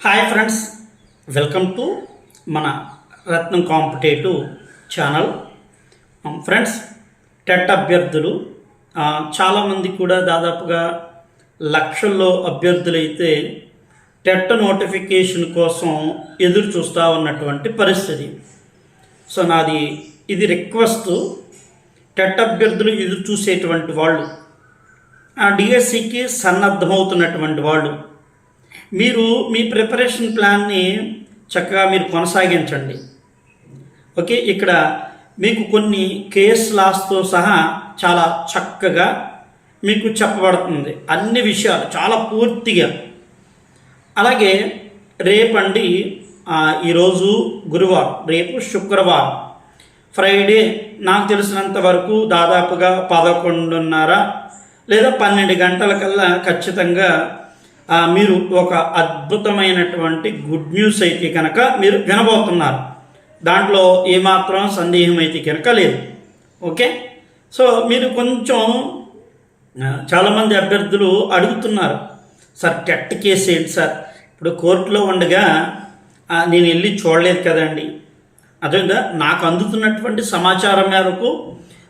Hi friends welcome to మన Ratnam competitive channel friends um, TET అభ్యర్థులు చాలామంది కూడా దాదాపుగా లక్షల్లో అభ్యర్థులైతే టెట్ నోటిఫికేషన్ కోసం ఎదురు చూస్తూ ఉన్నటువంటి పరిస్థితి. సో నాది ఇది రిక్వెస్ట్ టెట్ అభ్యర్థులు ఎదురు చూసేటువంటి వాళ్ళు ఆ డిఎస్సికి సన్నద్ధమవుతున్నటువంటి వాళ్ళు. మీరు మీ ప్రిపరేషన్ ప్లాన్ని చక్కగా మీరు కొనసాగించండి. ఓకే ఇక్కడ మీకు కొన్ని కేస్ లాస్తో సహా చాలా చక్కగా మీకు చెప్పబడుతుంది. అన్ని విషయాలు చాలా పూర్తిగా. అలాగే రేపండి ఈరోజు గురువారం రేపు శుక్రవారం. ఫ్రైడే నాకు తెలిసినంత వరకు దాదాపుగా పదకొండున్నర లేదా పన్నెండు గంటల కల్లా ఖచ్చితంగా మీరు ఒక అద్భుతమైనటువంటి గుడ్ న్యూస్ అయితే కనుక మీరు వినబోతున్నారు. దాంట్లో ఏమాత్రం సందేహం అయితే కనుక లేదు. ఓకే? సో మీరు కొంచెం చాలామంది అభ్యర్థులు అడుగుతున్నారు. సార్ టెట్ కేసు ఏంటి సార్? ఇప్పుడు కోర్టులో ఉండగా నేను వెళ్ళి చూడలేదు కదండి. అదేవిధంగా నాకు అందుతున్నటువంటి సమాచారం మేరకు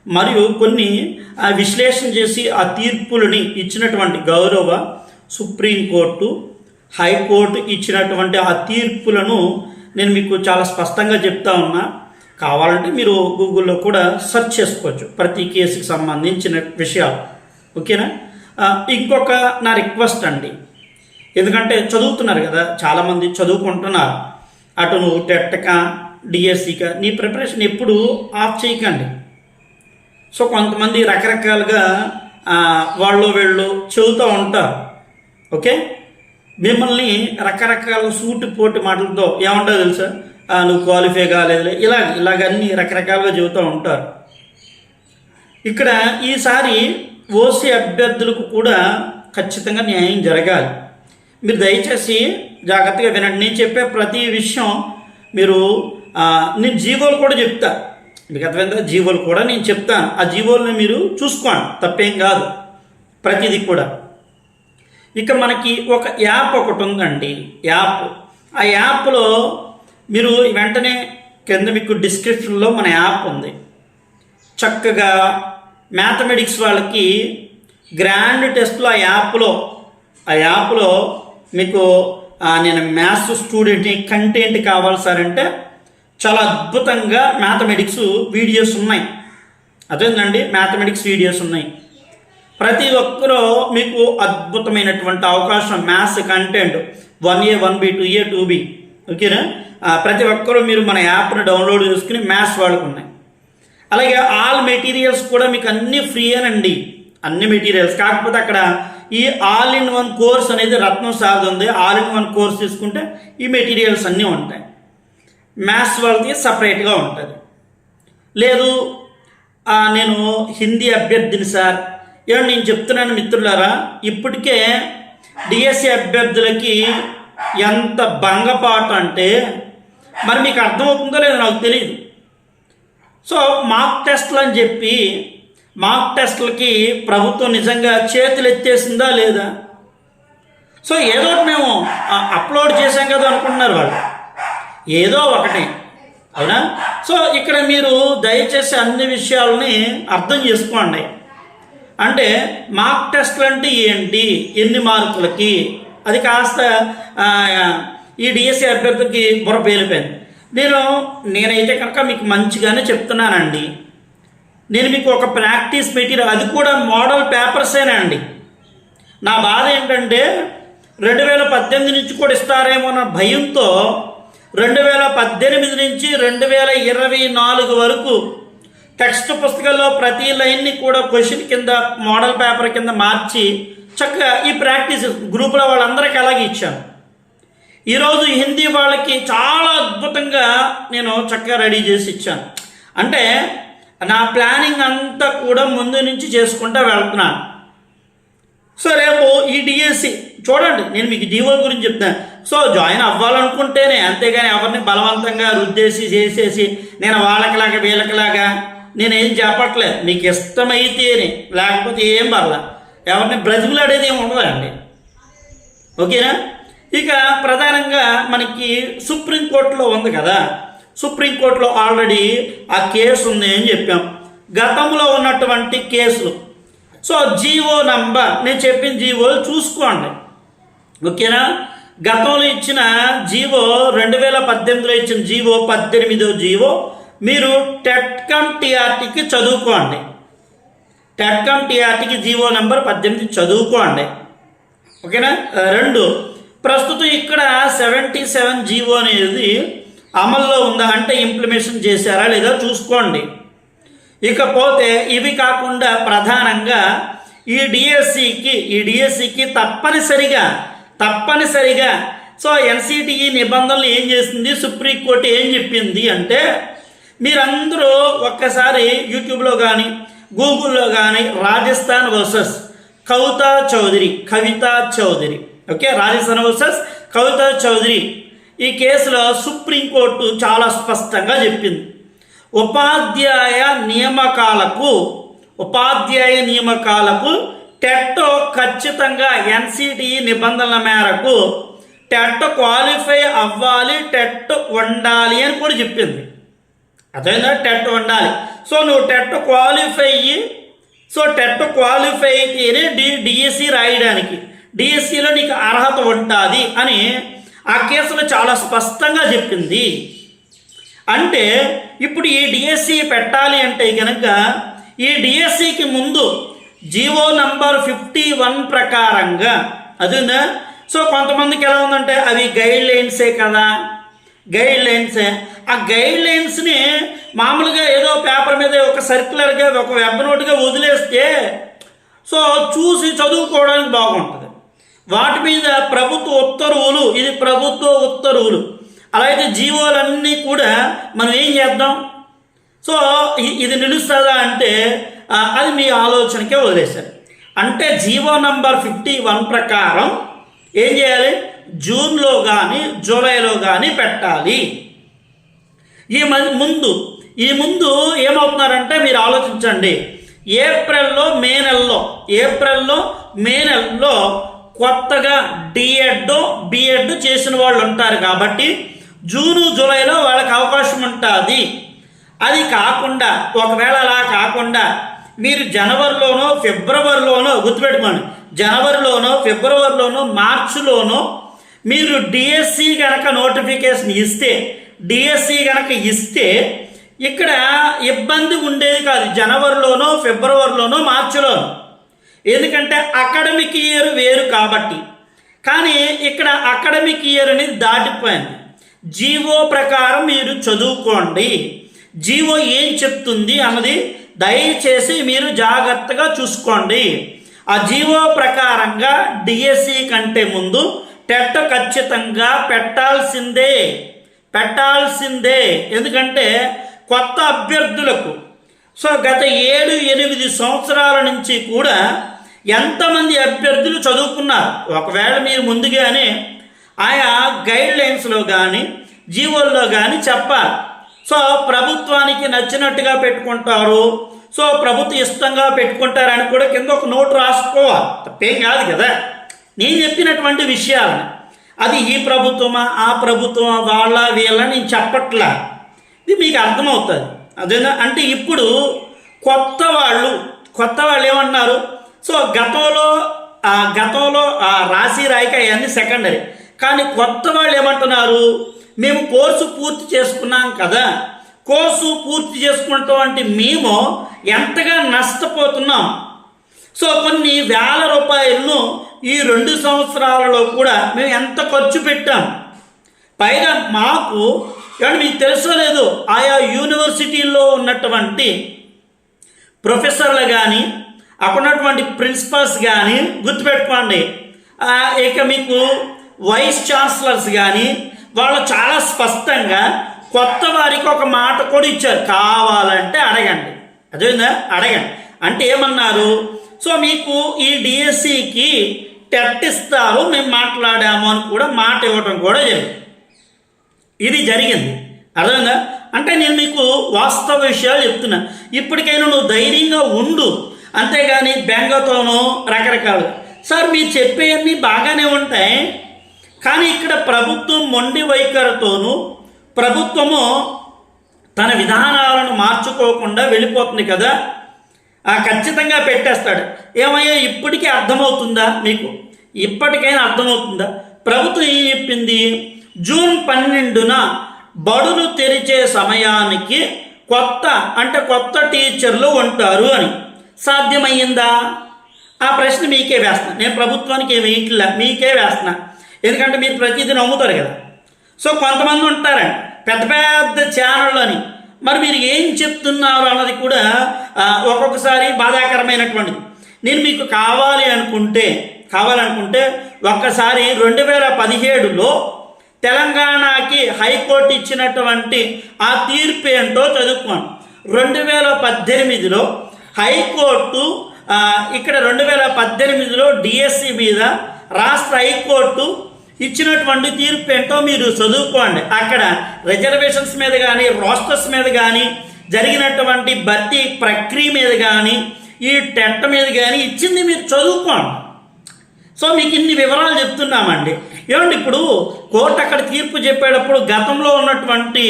మరియు కొన్ని ఆ, విశ్లేషణ చేసి ఆ తీర్పులని ఇచ్చినటువంటి గౌరవ సుప్రీంకోర్టు హైకోర్టు ఇచ్చినటువంటి ఆ తీర్పులను నేను మీకు చాలా స్పష్టంగా చెప్తా ఉన్నా. కావాలంటే మీరు గూగుల్లో కూడా సెర్చ్ చేసుకోవచ్చు ప్రతి కేసుకి సంబంధించిన విషయాలు. ఓకేనా? ఇంకొక నా రిక్వెస్ట్ అండి. ఎందుకంటే చదువుతున్నారు కదా చాలామంది చదువుకుంటున్నారు. అటు నువ్వు టెట్కా డిఎస్సికా నీ ప్రిపరేషన్ ఎప్పుడు ఆఫ్ చేయకండి. సో కొంతమంది రకరకాలుగా వాళ్ళు వీళ్ళు చెబుతూ ఉంటారు. ఓకే? మిమ్మల్ని రకరకాల సూటి పోటీ మాటలతో ఏమంటావు తెలుసా? నువ్వు క్వాలిఫై కాలేదు ఇలా ఇలాగ రకరకాలుగా చెబుతూ ఉంటారు. ఇక్కడ ఈసారి ఓసీ అభ్యర్థులకు కూడా ఖచ్చితంగా న్యాయం జరగాలి. మీరు దయచేసి జాగ్రత్తగా వినండి. నేను చెప్పే ప్రతి విషయం మీరు నేను జీవోలు కూడా చెప్తా. మీకు అర్థమైందా? జీవోలు కూడా నేను చెప్తాను. ఆ జీవోలను మీరు చూసుకోండి. తప్పేం కాదు. ప్రతిదీ కూడా. ఇక మనకి ఒక యాప్ ఒకటి ఉందండి. యాప్. ఆ యాప్లో మీరు వెంటనే కింద మీకు డిస్క్రిప్షన్లో మన యాప్ ఉంది. చక్కగా మ్యాథమెటిక్స్ వాళ్ళకి గ్రాండ్ టెస్ట్లో ఆ యాప్లో ఆ యాప్లో మీకు నేను మ్యాథ్స్ స్టూడెంట్ని కంటెంట్ కావాలి సార్ అంటే చాలా అద్భుతంగా మ్యాథమెటిక్స్ వీడియోస్ ఉన్నాయి. అదేందండి? మ్యాథమెటిక్స్ వీడియోస్ ఉన్నాయి. ప్రతి ఒక్కరూ మీకు అద్భుతమైనటువంటి అవకాశం maths content one A one B two A two B ఓకేనా? ప్రతి ఒక్కరూ మీరు మన యాప్ను డౌన్లోడ్ చేసుకుని మ్యాథ్స్ వాడుకున్నాయి అలాగే ఆల్ మెటీరియల్స్ కూడా మీకు అన్ని ఫ్రీ అనండి. అన్ని మెటీరియల్స్ కాకపోతే అక్కడ ఈ ఆల్ ఇన్ వన్ కోర్స్ అనేది రత్నం సార్ ఉంది. ఆల్ ఇన్ వన్ కోర్స్ తీసుకుంటే ఈ మెటీరియల్స్ అన్నీ ఉంటాయి. మ్యాథ్స్ వాళ్ళకి సపరేట్గా ఉంటుంది. లేదు నేను హిందీ అభ్యర్థిని సార్. ఏమో నేను చెప్తున్నాను మిత్రులారా ఇప్పటికే డిఎస్సి అభ్యర్థులకి ఎంత భంగపాటు అంటే మరి మీకు అర్థమవుతుందో లేదో నాకు తెలియదు సో మాక్ టెస్ట్లు అని చెప్పి మాక్ టెస్ట్లకి ప్రభుత్వం నిజంగా చేతులు ఎత్తేసిందా లేదా? సో ఏదో ఒకటి మేము అప్లోడ్ చేశాం కదా అనుకుంటున్నారు వాళ్ళు. ఏదో ఒకటి. అవునా? సో ఇక్కడ మీరు దయచేసి అన్ని విషయాలని అర్థం చేసుకోండి. అంటే మార్క్ టెస్ట్లు అంటే ఏంటి? ఎన్ని మార్కులకి? అది కాస్త ఈ డిఎస్సి అభ్యర్థికి బుర్ర పేలిపోయింది. నేను నేనైతే కనుక మీకు మంచిగానే చెప్తున్నానండి. నేను మీకు ఒక ప్రాక్టీస్ మెటీరియల్ అది కూడా మోడల్ పేపర్సేనండి నా బాధ ఏంటంటే రెండు వేల పద్దెనిమిది నుంచి కూడా ఇస్తారేమో అన్న భయంతో రెండు వేల పద్దెనిమిది నుంచి రెండు వేల ఇరవై నాలుగు వరకు టెక్స్ట్ పుస్తకాల్లో ప్రతి లైన్ని కూడా క్వశ్చన్ కింద మోడల్ పేపర్ కింద మార్చి చక్కగా ఈ ప్రాక్టీస్ గ్రూపులో వాళ్ళందరికీ అలాగే ఇచ్చాను. ఈరోజు హిందీ వాళ్ళకి చాలా అద్భుతంగా నేను చక్కగా రెడీ చేసి ఇచ్చాను. అంటే నా ప్లానింగ్ అంతా కూడా ముందు నుంచి చేసుకుంటూ వెళ్తున్నాను సో రేపు ఈ డిఎస్సి చూడండి నేను మీకు డివో గురించి చెప్తాను సో జాయిన్ అవ్వాలనుకుంటేనే అంతేగాని ఎవరిని బలవంతంగా రుద్దేసి చేసేసి నేను వాళ్ళకిలాగా వీళ్ళకిలాగా నేనేం చెప్పట్లేదు మీకు ఇష్టమైతేనే లేకపోతే ఏం పర్లా. ఎవరిని బ్రతికులాడేది ఏమి ఉండదండి ఓకేనా? ఇక ప్రధానంగా మనకి సుప్రీంకోర్టులో ఉంది కదా. సుప్రీంకోర్టులో ఆల్రెడీ ఆ కేసు ఉంది అని చెప్పాం. గతంలో ఉన్నటువంటి కేసులు. సో జీవో నంబర్ నేను చెప్పిన జీవోలు చూసుకోండి. ఓకేనా? గతంలో ఇచ్చిన జీవో రెండు వేల పద్దెనిమిదిలో ఇచ్చిన జీవో పద్దెనిమిదో జీవో మీరు టెట్కమ్ టీఆర్టీకి చదువుకోండి. టెట్కమ్ టీఆర్టీకి జీవో నెంబర్ పద్దెనిమిది చదువుకోండి. ఓకేనా? రెండు. ప్రస్తుతం ఇక్కడ సెవెంటీ సెవెన్ జీవో అనేది అమల్లో ఉందా అంటే ఇంప్లిమేషన్ చేశారా లేదా చూసుకోండి. ఇకపోతే ఇవి కాకుండా ప్రధానంగా ఈ డిఎస్సికి ఈ డిఎస్సికి తప్పనిసరిగా తప్పనిసరిగా సో ఎన్సిటిఈ నిబంధనలు ఏం చేసింది? సుప్రీంకోర్టు ఏం చెప్పింది అంటే మీరందరూ ఒక్కసారి యూట్యూబ్లో కానీ గూగుల్లో కానీ Rajasthan versus Kavita Chaudhary Kavita Chaudhary. Okay? Rajasthan versus Kavita Chaudhary. ఈ కేసులో సుప్రీంకోర్టు చాలా స్పష్టంగా చెప్పింది. ఉపాధ్యాయ నియామకాలకు ఉపాధ్యాయ నియామకాలకు టెట్ ఖచ్చితంగా ఎన్సిటిఈ నిబంధనల మేరకు టెట్ క్వాలిఫై అవ్వాలి టెట్ ఉండాలి అని కూడా చెప్పింది. అదేనా టెట్ ఉండాలి. సో నువ్వు టెట్ క్వాలిఫై అయ్యి సో టెట్ క్వాలిఫై అయితేనే డి డిఎస్సి రాయడానికి. డిఎస్సిలో నీకు అర్హత ఉంటుంది అని ఆ కేసులో చాలా స్పష్టంగా చెప్పింది. అంటే ఇప్పుడు ఈ డిఎస్సి పెట్టాలి అంటే కనుక ఈ డిఎస్సికి ముందు జీవో నంబర్ ఫిఫ్టీ వన్ ప్రకారంగా అదేనా సో కొంతమందికి ఎలా ఉందంటే అవి గైడ్ లైన్సే కదా? గైడ్ లైన్సే ఆ గైడ్ లైన్స్ని మామూలుగా ఏదో పేపర్ మీద ఒక సర్క్యులర్గా ఒక వెబ్ నోట్గా వదిలేస్తే సో చూసి చదువుకోవడానికి బాగుంటుంది. వాటి మీద ప్రభుత్వ ఉత్తర్వులు ఇది ప్రభుత్వ ఉత్తర్వులు. అలాగే జీవోలన్నీ కూడా మనం ఏం చేద్దాం? సో ఇది నిలుస్తుందా అంటే అది మీ ఆలోచనకే వదిలేశారు. అంటే జీవో నంబర్ ఫిఫ్టీ వన్ ప్రకారం ఏం చేయాలి? జూన్లో కానీ జూలైలో కానీ పెట్టాలి. ఈ మ- ముందు ఈ ముందు ఏమవుతున్నారంటే మీరు ఆలోచించండి. ఏప్రిల్లో మే నెలలో ఏప్రిల్లో మే నెలలో కొత్తగా డిఎడ్ బిఎడ్ చేసిన వాళ్ళు ఉంటారు కాబట్టి జూను జూలైలో వాళ్ళకి అవకాశం ఉంటుంది. అది కాకుండా ఒకవేళ అలా కాకుండా మీరు జనవరిలోనో ఫిబ్రవరిలోనో గుర్తుపెట్టుకోండి. జనవరిలోనో ఫిబ్రవరిలోనో మార్చిలోనో మీరు డిఎస్సి కనుక నోటిఫికేషన్ ఇస్తే డిఎస్సి కనుక ఇస్తే ఇక్కడ ఇబ్బంది ఉండేది కాదు. జనవరిలోనో ఫిబ్రవరిలోనో మార్చిలోనో. ఎందుకంటే అకాడమిక్ ఇయర్ వేరు కాబట్టి. కానీ ఇక్కడ అకాడమిక్ ఇయర్ అనేది దాటిపోయింది. జీవో ప్రకారం మీరు చదువుకోండి. జీవో ఏం చెప్తుంది అన్నది దయచేసి మీరు జాగ్రత్తగా చూసుకోండి. ఆ జీవో ప్రకారంగా డిఎస్సి కంటే ముందు టెట్ ఖచ్చితంగా పెట్టాల్సిందే. పెట్టాల్సిందే. ఎందుకంటే కొత్త అభ్యర్థులకు సో గత ఏడు ఎనిమిది సంవత్సరాల నుంచి కూడా ఎంతమంది అభ్యర్థులు చదువుకున్నారు? ఒకవేళ మీరు ముందుగానే ఆయా గైడ్ లైన్స్లో కానీ జీవోల్లో కానీ చెప్పాలి. సో ప్రభుత్వానికి నచ్చినట్టుగా పెట్టుకుంటారు. సో ప్రభుత్వం ఇష్టంగా పెట్టుకుంటారని కూడా కింద ఒక నోట్ రాసుకోవాలి. తప్పేం కాదు కదా. నేను చెప్పినటువంటి విషయాలను అది ఈ ప్రభుత్వమా ఆ ప్రభుత్వమా వాళ్ళ వీళ్ళ నేను చెప్పట్లా. ఇది మీకు అర్థమవుతుంది. అదేనా? అంటే ఇప్పుడు కొత్త వాళ్ళు కొత్త వాళ్ళు ఏమన్నారు సో గతంలో ఆ గతంలో ఆ రాశి రాయిక అవన్నీ సెకండరీ కానీ కొత్త వాళ్ళు ఏమంటున్నారు? మేము కోర్సు పూర్తి చేసుకున్నాం కదా. కోర్సు పూర్తి చేసుకున్నటువంటి మేము ఎంతగా నష్టపోతున్నాం. సో కొన్ని వేల రూపాయలను ఈ రెండు సంవత్సరాలలో కూడా మేము ఎంత ఖర్చు పెట్టాం? పైగా మాకు ఏమంటే మీకు తెలుసో లేదు ఆయా యూనివర్సిటీల్లో ఉన్నటువంటి ప్రొఫెసర్లు కానీ అక్కడ ఉన్నటువంటి ప్రిన్సిపల్స్ కానీ గుర్తుపెట్టుకోండి. ఇక మీకు వైస్ ఛాన్సలర్స్ కానీ వాళ్ళు చాలా స్పష్టంగా కొత్త వారికి ఒక మాట కూడా ఇచ్చారు. కావాలంటే అడగండి. అదేవిధంగా అడగండి. అంటే ఏమన్నారు? సో మీకు ఈ డిఎస్సికి టెట్ ఇస్తారు మేము మాట్లాడాము అని కూడా మాట ఇవ్వడం కూడా జరిగింది ఇది జరిగింది. అర్థంగా అంటే నేను మీకు వాస్తవ విషయాలు చెప్తున్నా. ఇప్పటికైనా నువ్వు ధైర్యంగా ఉండు. అంతేగాని బెంగతోనో రకరకాలు సార్ మీరు చెప్పేవన్నీ బాగానే ఉంటాయి. కానీ ఇక్కడ ప్రభుత్వం మొండి వైఖరితోనూ ప్రభుత్వము తన విధానాలను మార్చుకోకుండా వెళ్ళిపోతుంది కదా. ఖచ్చితంగా పెట్టేస్తాడు. ఏమయ్యా ఇప్పటికీ అర్థమవుతుందా మీకు? ఇప్పటికైనా అర్థమవుతుందా? ప్రభుత్వం ఏం చెప్పింది? జూన్ పన్నెండున బడులు తెరిచే సమయానికి కొత్త అంటే కొత్త టీచర్లు ఉంటారు అని. సాధ్యమయ్యిందా? ఆ ప్రశ్న మీకే వేస్తున్నా. నేను ప్రభుత్వానికి ఏమి వేయట్లే మీకే వేస్తున్నా. ఎందుకంటే మీరు ప్రతిదీ నమ్ముతారు కదా. సో కొంతమంది ఉంటారండి. పెద్ద పెద్ద ఛానళ్ళు అని మరి మీరు ఏం చెప్తున్నారు అన్నది కూడా ఒక్కొక్కసారి బాధాకరమైనటువంటిది. నేను మీకు కావాలి అనుకుంటే కావాలనుకుంటే ఒక్కసారి రెండు వేల పదిహేడులో తెలంగాణకి హైకోర్టు ఇచ్చినటువంటి ఆ తీర్పు ఏంటో చదువుకోండి. రెండు వేల పద్దెనిమిదిలో హైకోర్టు ఇక్కడ రెండు వేల పద్దెనిమిదిలో డిఎస్సి మీద రాష్ట్ర హైకోర్టు ఇచ్చినటువంటి తీర్పు ఏంటో మీరు చదువుకోండి. అక్కడ రిజర్వేషన్స్ మీద కానీ రోస్టర్స్ మీద కానీ జరిగినటువంటి భర్తీ ప్రక్రియ మీద కానీ ఈ టెంట్ మీద కానీ ఇచ్చింది మీరు చదువుకోండి. సో మీకు ఇన్ని వివరాలు చెప్తున్నామండి. ఏమండి ఇప్పుడు కోర్టు అక్కడ తీర్పు చెప్పేటప్పుడు గతంలో ఉన్నటువంటి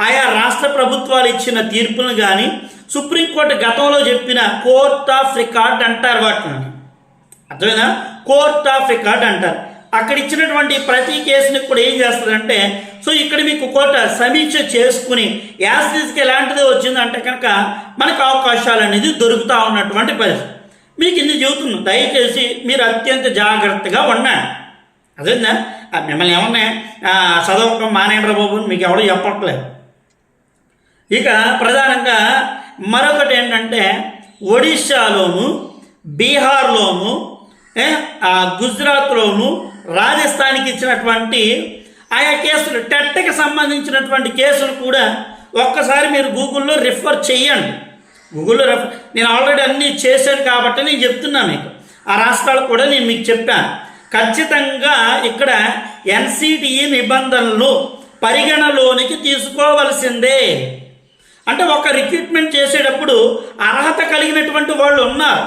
ఆయా రాష్ట్ర ప్రభుత్వాలు ఇచ్చిన తీర్పును కానీ సుప్రీంకోర్టు గతంలో చెప్పిన కోర్ట్ ఆఫ్ రికార్డ్ అంటారు వాటిని. అర్థమైనా కోర్ట్ ఆఫ్ రికార్డ్ అంటారు. అక్కడ ఇచ్చినటువంటి ప్రతి కేసుని కూడా ఏం చేస్తుందంటే సో ఇక్కడ మీకు కోట సమీక్ష చేసుకుని యాసిడ్కి ఎలాంటిది వచ్చిందంటే కనుక మనకు అవకాశాలు అనేది దొరుకుతూ ఉన్నటువంటి పరిస్థితి. మీకు ఇది చెబుతున్నాను దయచేసి మీరు అత్యంత జాగ్రత్తగా ఉండండి. అదేందా? మిమ్మల్ని ఏమన్నా చదవకం మానేంద్ర బాబు మీకు ఎవడో చెప్పట్లేదు. ఇక ప్రధానంగా మరొకటి ఏంటంటే ఒడిశాలోను బీహార్లోను గుజరాత్లోను రాజస్థాన్కి ఇచ్చినటువంటి ఆయా కేసులు టెట్కి సంబంధించినటువంటి కేసులు కూడా ఒక్కసారి మీరు గూగుల్లో రిఫర్ చేయండి గూగుల్లో రిఫర్ నేను ఆల్రెడీ అన్నీ చేశాను కాబట్టి నేను చెప్తున్నా మీకు. ఆ రాష్ట్రాలు కూడా నేను మీకు చెప్పాను. ఖచ్చితంగా ఇక్కడ ఎన్సిటిఈ నిబంధనలు పరిగణలోనికి తీసుకోవలసిందే. అంటే ఒక రిక్రూట్మెంట్ చేసేటప్పుడు అర్హత కలిగినటువంటి వాళ్ళు ఉన్నారు.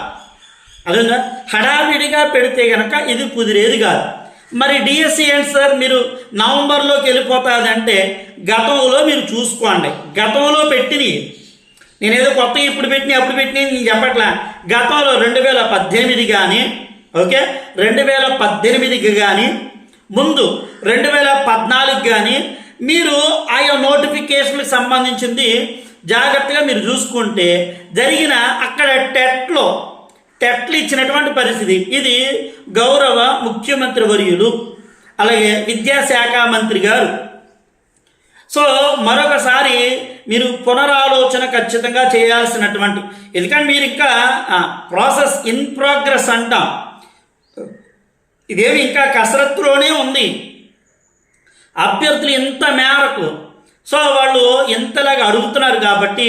అదేనా హడావిడిగా పెడితే కనుక ఇది కుదిరేది కాదు. మరి డిఎస్సి ఏంటి సార్? మీరు నవంబర్లోకి వెళ్ళిపోతాదంటే గతంలో మీరు చూసుకోండి. గతంలో పెట్టినవి. నేనేదో కొత్తగా ఇప్పుడు పెట్టిన అప్పుడు పెట్టిన నేను చెప్పట్లా. గతంలో రెండు వేల పద్దెనిమిది కానీ ఓకే? రెండు వేల పద్దెనిమిదికి కానీ ముందు రెండు వేల పద్నాలుగు కానీ మీరు ఆయా నోటిఫికేషన్కి సంబంధించింది జాగ్రత్తగా మీరు చూసుకుంటే జరిగిన అక్కడ టెట్లో టెట్లు ఇచ్చినటువంటి పరిస్థితి. ఇది గౌరవ ముఖ్యమంత్రి వర్యులు అలాగే విద్యాశాఖ మంత్రి గారు. సో మరొకసారి మీరు పునరాలోచన ఖచ్చితంగా చేయాల్సినటువంటి ఎందుకంటే మీరు ఇంకా ప్రాసెస్ ఇన్ ప్రోగ్రెస్ అంటాం. ఇదేమి ఇంకా కసరత్తులోనే ఉంది. అభ్యర్థులు ఇంత మేరకు సో వాళ్ళు ఎంతలాగా అడుగుతున్నారు కాబట్టి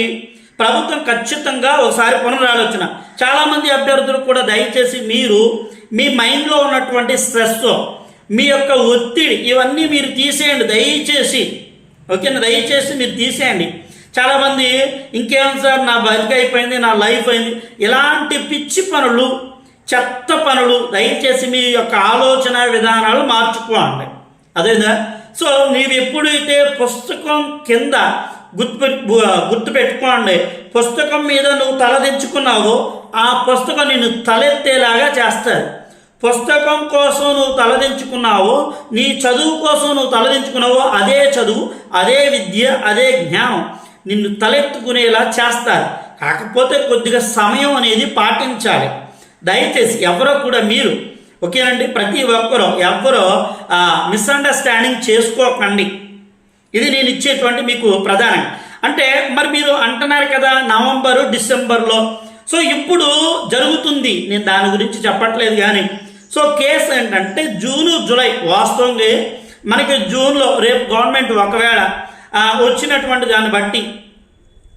ప్రభుత్వం ఖచ్చితంగా ఒకసారి పునరాలోచన. చాలామంది అభ్యర్థులు కూడా దయచేసి మీరు మీ మైండ్లో ఉన్నటువంటి స్ట్రెస్ మీ యొక్క ఒత్తిడి ఇవన్నీ మీరు తీసేయండి దయచేసి. ఓకేనా? దయచేసి మీరు తీసేయండి. చాలామంది ఇంకేం సార్ నా బతిక అయిపోయింది నా లైఫ్ అయింది. ఇలాంటి పిచ్చి పనులు చెత్త పనులు దయచేసి మీ యొక్క ఆలోచన విధానాలు మార్చుకోండి. అదేనా సో నీవు ఎప్పుడైతే పుస్తకం కింద గుర్తు గుర్తు పెట్టుకోండి. పుస్తకం మీద నువ్వు తలదించుకున్నావో ఆ పుస్తకం నిన్ను తలెత్తేలాగా చేస్తుంది. పుస్తకం కోసం నువ్వు తలదించుకున్నావో నీ చదువు కోసం నువ్వు తలదించుకున్నావో అదే చదువు అదే విద్య అదే జ్ఞానం నిన్ను తలెత్తుకునేలా చేస్తారు కాకపోతే కొద్దిగా సమయం అనేది పాటించాలి. దయచేసి ఎవరో కూడా మీరు ఓకేనండి? ప్రతి ఒక్కరూ ఎవరో మిస్అండర్స్టాండింగ్ చేసుకోకండి. ఇది నేను ఇచ్చేటువంటి మీకు ప్రధానం. అంటే మరి మీరు అంటున్నారు కదా నవంబరు డిసెంబర్లో. సో ఇప్పుడు జరుగుతుంది. నేను దాని గురించి చెప్పట్లేదు కానీ సో కేసు ఏంటంటే జూను జూలై వాస్తవంగా మనకి జూన్లో రేపు గవర్నమెంట్ ఒకవేళ వచ్చినటువంటి దాన్ని బట్టి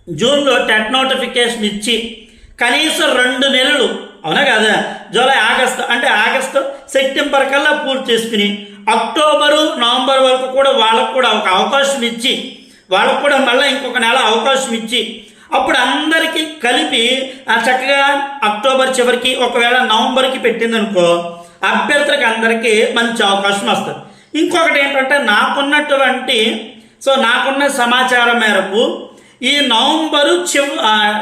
జూన్లో టెట్ నోటిఫికేషన్ ఇచ్చి కనీసం రెండు నెలలు అవునా కదా? జూలై ఆగస్టు అంటే ఆగస్టు సెప్టెంబర్ కల్లా పూర్తి చేసుకుని అక్టోబరు నవంబర్ వరకు కూడా వాళ్ళకు కూడా ఒక అవకాశం ఇచ్చి వాళ్ళకు కూడా మళ్ళీ ఇంకొక నెల అవకాశం ఇచ్చి అప్పుడు అందరికీ కలిపి చక్కగా అక్టోబర్ చివరికి ఒకవేళ నవంబర్కి పెట్టిందనుకో అభ్యర్థులకు అందరికీ మంచి అవకాశం వస్తుంది. ఇంకొకటి ఏంటంటే నాకున్నటువంటి సో నాకున్న సమాచారం మేరకు ఈ నవంబరు చివ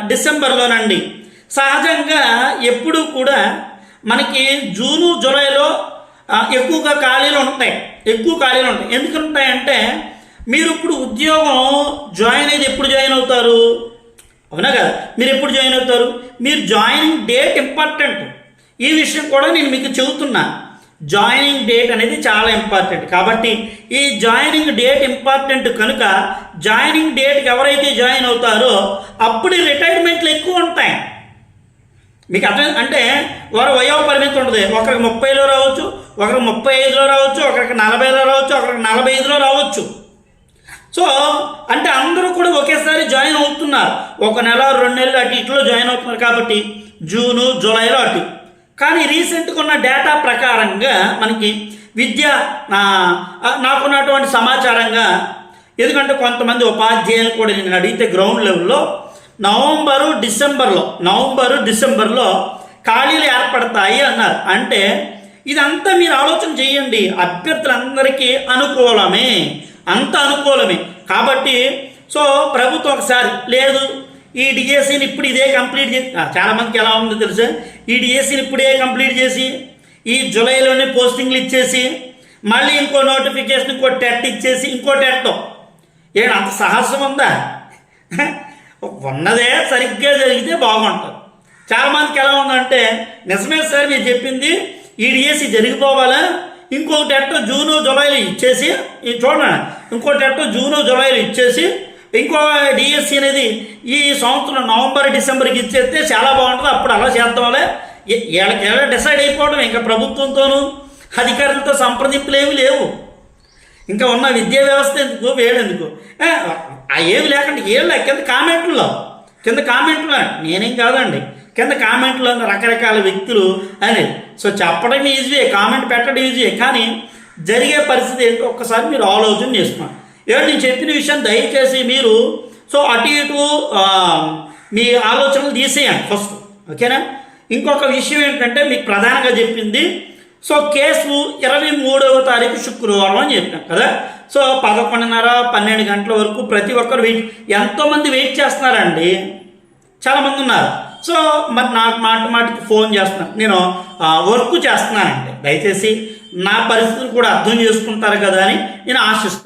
డిసెంబర్లోనండి సహజంగా ఎప్పుడూ కూడా మనకి జూను జూలైలో ఎక్కువగా ఖాళీలు ఉంటాయి. ఎక్కువ ఖాళీలు ఉంటాయి. ఎందుకు ఉంటాయంటే మీరు ఇప్పుడు ఉద్యోగం జాయిన్ అయితే ఎప్పుడు జాయిన్ అవుతారు? అవునా కదా? మీరు ఎప్పుడు జాయిన్ అవుతారు? మీరు జాయినింగ్ డేట్ ఇంపార్టెంట్ ఈ విషయం కూడా నేను మీకు చెబుతున్నా. జాయినింగ్ డేట్ అనేది చాలా ఇంపార్టెంట్ కాబట్టి ఈ జాయినింగ్ డేట్ ఇంపార్టెంట్ కనుక జాయినింగ్ డేట్కి ఎవరైతే జాయిన్ అవుతారో అప్పుడు రిటైర్మెంట్లు ఎక్కువ ఉంటాయి. మీకు అర్థం అంటే వారు వయో పరిమితి ఉంటుంది. ఒకరికి ముప్పైలో రావచ్చు ఒకరికి ముప్పై ఐదులో రావచ్చు ఒకరికి నలభైలో రావచ్చు ఒకరికి నలభై ఐదులో రావచ్చు. సో అంటే అందరూ కూడా ఒకేసారి జాయిన్ అవుతున్నారు. ఒక నెల రెండు నెలలు అటు ఇట్లో జాయిన్ అవుతున్నారు కాబట్టి జూను జూలైలో అటు. కానీ రీసెంట్గా ఉన్న డేటా ప్రకారంగా మనకి విద్య నా నాకున్నటువంటి సమాచారంగా ఎందుకంటే కొంతమంది ఉపాధ్యాయులు కూడా నేను అడిగితే గ్రౌండ్ లెవెల్లో నవంబరు డిసెంబర్లో నవంబరు డిసెంబర్లో ఖాళీలు ఏర్పడతాయి అన్నారు. అంటే ఇదంతా మీరు ఆలోచన చేయండి. అభ్యర్థులందరికీ అనుకూలమే. అంత అనుకూలమే. కాబట్టి సో ప్రభుత్వం ఒకసారి లేదు ఈ డిఎస్సిని ఇప్పుడు ఇదే కంప్లీట్ చేసి చాలామందికి చాలా మందికి ఎలా ఉందో తెలుసా? ఈ డిఎస్సిని ఇప్పుడే కంప్లీట్ చేసి ఈ జూలైలోనే పోస్టింగ్లు ఇచ్చేసి మళ్ళీ ఇంకో నోటిఫికేషన్ ఇంకో టెట్ ఇచ్చేసి ఇంకో టెట్ ఏడు అంత సాహసం ఉందా? ఉన్నదే సరిగ్గా జరిగితే బాగుంటుంది. చాలామందికి ఎలా ఉందంటే నిజమే సార్ మీరు చెప్పింది ఈ డిఎస్సి జరిగిపోవాలా? ఇంకో టెట్ జూను జూలైలో ఇచ్చేసి చూడండి ఇంకో టెట్ జూను జూలైలో ఇచ్చేసి ఇంకో డిఎస్సి అనేది ఈ సంవత్సరం నవంబర్ డిసెంబర్కి ఇచ్చేస్తే చాలా బాగుంటుంది. అప్పుడు అలా చేద్దాంలే వీళ్ళకి ఎలా డిసైడ్ అయిపోవడం ఇంకా ప్రభుత్వంతోనూ అధికారులతో సంప్రదింపులు ఏమీ లేవు. ఇంకా ఉన్న విద్యా వ్యవస్థ ఎందుకు? వేడెందుకు? ఏ, ఆ ఏమి లేకుండా కింద కామెంట్లో కింద కామెంట్లో నేనేం కాదండి. కింద కామెంట్లో రకరకాల వ్యక్తులు అని సో చెప్పడం ఈజీయే కామెంట్ పెట్టడం ఈజీయే. కానీ జరిగే పరిస్థితి ఏంటో ఒక్కసారి మీరు ఆలోచన చేసుకోండి. ఏమిటి నేను చెప్పిన విషయం దయచేసి మీరు సో అటు ఇటు మీ ఆలోచనలు తీసేయండి ఫస్ట్. ఓకేనా? ఇంకొక విషయం ఏంటంటే మీకు ప్రధానంగా చెప్పింది సో కేసు ఇరవై మూడవ తారీఖు శుక్రవారం అని చెప్పాం కదా. సో పదకొండున్నర పన్నెండు గంటల వరకు ప్రతి ఒక్కరు వెయిట్ ఎంతోమంది వెయిట్ చేస్తున్నారండి? చాలామంది ఉన్నారు. సో మరి నాకు మాట మాటికి ఫోన్ చేస్తున్నాను నేను వర్క్ చేస్తున్నానండి. దయచేసి నా పరిస్థితులు కూడా అర్థం చేసుకుంటారు కదా అని నేను ఆశిస్తున్నాను.